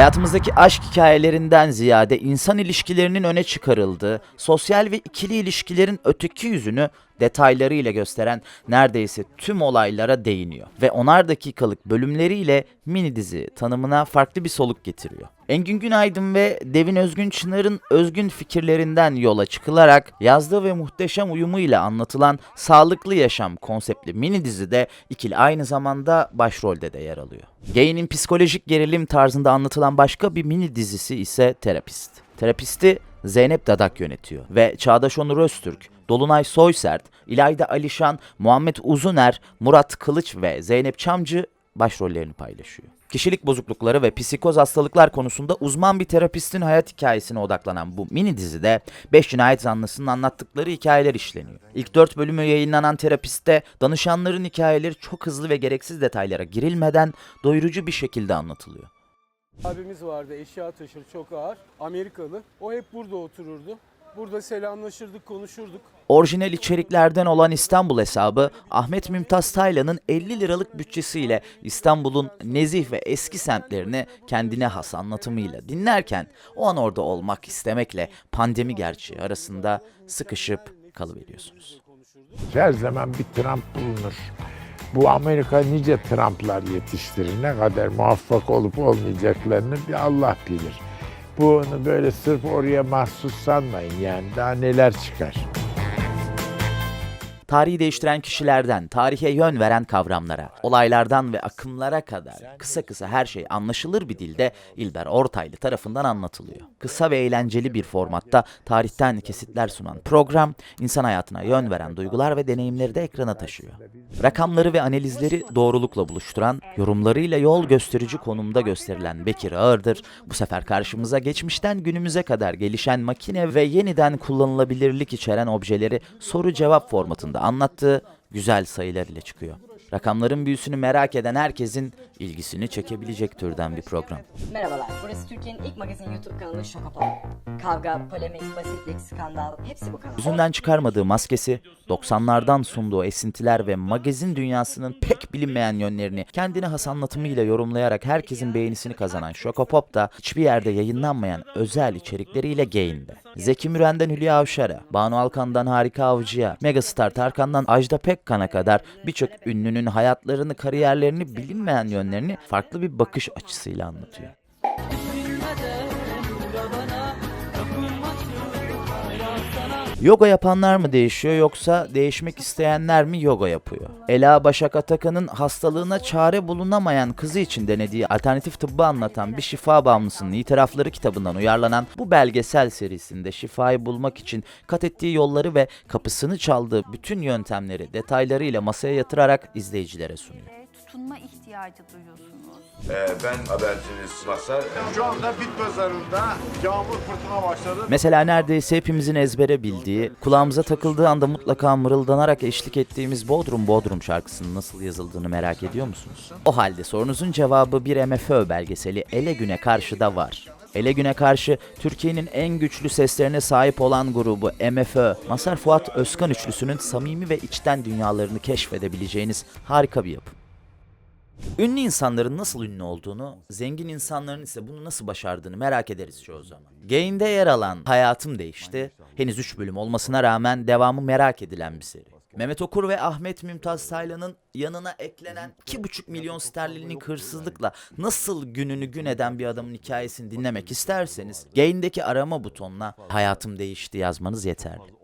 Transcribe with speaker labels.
Speaker 1: Hayatımızdaki aşk hikayelerinden ziyade insan ilişkilerinin öne çıkarıldığı, sosyal ve ikili ilişkilerin öteki yüzünü detaylarıyla gösteren neredeyse tüm olaylara değiniyor. Ve onar dakikalık bölümleriyle mini dizi tanımına farklı bir soluk getiriyor. Engin Günaydın ve Devin Özgün Çınar'ın özgün fikirlerinden yola çıkılarak yazdığı ve muhteşem uyumuyla anlatılan sağlıklı yaşam konseptli mini dizide ikili aynı zamanda başrolde de yer alıyor. Gay'nin psikolojik gerilim tarzında anlatılan başka bir mini dizisi ise Terapist. Terapisti Zeynep Dadak yönetiyor ve Çağdaş Onur Öztürk, Dolunay Soysert, İlayda Alişan, Muhammed Uzuner, Murat Kılıç ve Zeynep Çamcı başrollerini paylaşıyor. Kişilik bozuklukları ve psikoz hastalıklar konusunda uzman bir terapistin hayat hikayesine odaklanan bu mini dizide 5 cinayet zanlısının anlattıkları hikayeler işleniyor. İlk 4 bölümü yayınlanan terapiste danışanların hikayeleri çok hızlı ve gereksiz detaylara girilmeden doyurucu bir şekilde anlatılıyor.
Speaker 2: Abimiz vardı eşya taşır çok ağır. Amerikalı. O hep burada otururdu. Burada selamlaşırdık, konuşurduk.
Speaker 1: Orijinal içeriklerden olan İstanbul hesabı Ahmet Mümtaz Taylan'ın 50 liralık bütçesiyle İstanbul'un nezih ve eski semtlerini kendine has anlatımıyla dinlerken o an orada olmak istemekle pandemi gerçeği arasında sıkışıp kalıveriyorsunuz.
Speaker 3: Her zaman bir Trump bulunur. Bu Amerika nice Trump'lar yetiştirir. Ne kadar muvaffak olup olmayacaklarını bir Allah bilir. Bunu böyle sırf oraya mahsus sanmayın yani daha neler çıkar.
Speaker 1: Tarihi değiştiren kişilerden, tarihe yön veren kavramlara, olaylardan ve akımlara kadar kısa kısa her şey anlaşılır bir dilde İlber Ortaylı tarafından anlatılıyor. Kısa ve eğlenceli bir formatta tarihten kesitler sunan program, insan hayatına yön veren duygular ve deneyimleri de ekrana taşıyor. Rakamları ve analizleri doğrulukla buluşturan, yorumlarıyla yol gösterici konumda gösterilen Bekir Ağırdır, bu sefer karşımıza geçmişten günümüze kadar gelişen makine ve yeniden kullanılabilirlik içeren objeleri soru-cevap formatında anlattığı güzel sayılar ile çıkıyor. Rakamların büyüsünü merak eden herkesin ilgisini çekebilecek türden bir program.
Speaker 4: Merhabalar, burası Türkiye'nin ilk magazin YouTube kanalı Şokopop. Kavga, polemik, basitlik, skandal hepsi bu kanal.
Speaker 1: Yüzünden çıkarmadığı maskesi, 90'lardan sunduğu esintiler ve magazin dünyasının pek bilinmeyen yönlerini kendine has anlatımıyla yorumlayarak herkesin beğenisini kazanan Şokopop da hiçbir yerde yayınlanmayan özel içerikleriyle Gain'de. Zeki Müren'den Hülya Avşar'a, Banu Alkan'dan Harika Avcı'ya, Megastar Tarkan'dan Ajda Pekkan'a kadar birçok ünlünün hayatlarını, kariyerlerini, bilinmeyen yönlerini farklı bir bakış açısıyla anlatıyor. Yoga yapanlar mı değişiyor yoksa değişmek isteyenler mi yoga yapıyor? Ela Başak Atakan'ın hastalığına çare bulunamayan kızı için denediği alternatif tıbbı anlatan bir şifa bağımlısının itirafları kitabından uyarlanan bu belgesel serisinde şifayı bulmak için kat ettiği yolları ve kapısını çaldığı bütün yöntemleri detaylarıyla masaya yatırarak izleyicilere sunuyor.
Speaker 5: E, tutunma ihtiyacı duyuyorsunuz.
Speaker 6: Ee, ben haberciniz Masar.
Speaker 7: Şu anda bit pazarında yağmur fırtına başladı.
Speaker 1: Mesela neredeyse hepimizin ezbere bildiği, kulağımıza takıldığı anda mutlaka mırıldanarak eşlik ettiğimiz Bodrum Bodrum şarkısının nasıl yazıldığını merak ediyor musunuz? O halde sorunuzun cevabı bir MFÖ belgeseli Ele Güne Karşı'da var. Ele Güne Karşı, Türkiye'nin en güçlü seslerine sahip olan grubu MFÖ, Masar Fuat Özkan üçlüsünün samimi ve içten dünyalarını keşfedebileceğiniz harika bir yapım. Ünlü insanların nasıl ünlü olduğunu, zengin insanların ise bunu nasıl başardığını merak ederiz çoğu zaman. Gain'de yer alan Hayatım Değişti, henüz 3 bölüm olmasına rağmen devamı merak edilen bir seri. Mehmet Okur ve Ahmet Mümtaz Taylan'ın yanına eklenen 2,5 milyon sterlinlik hırsızlıkla nasıl gününü gün eden bir adamın hikayesini dinlemek isterseniz Gain'deki arama butonuna Hayatım Değişti yazmanız yeterli.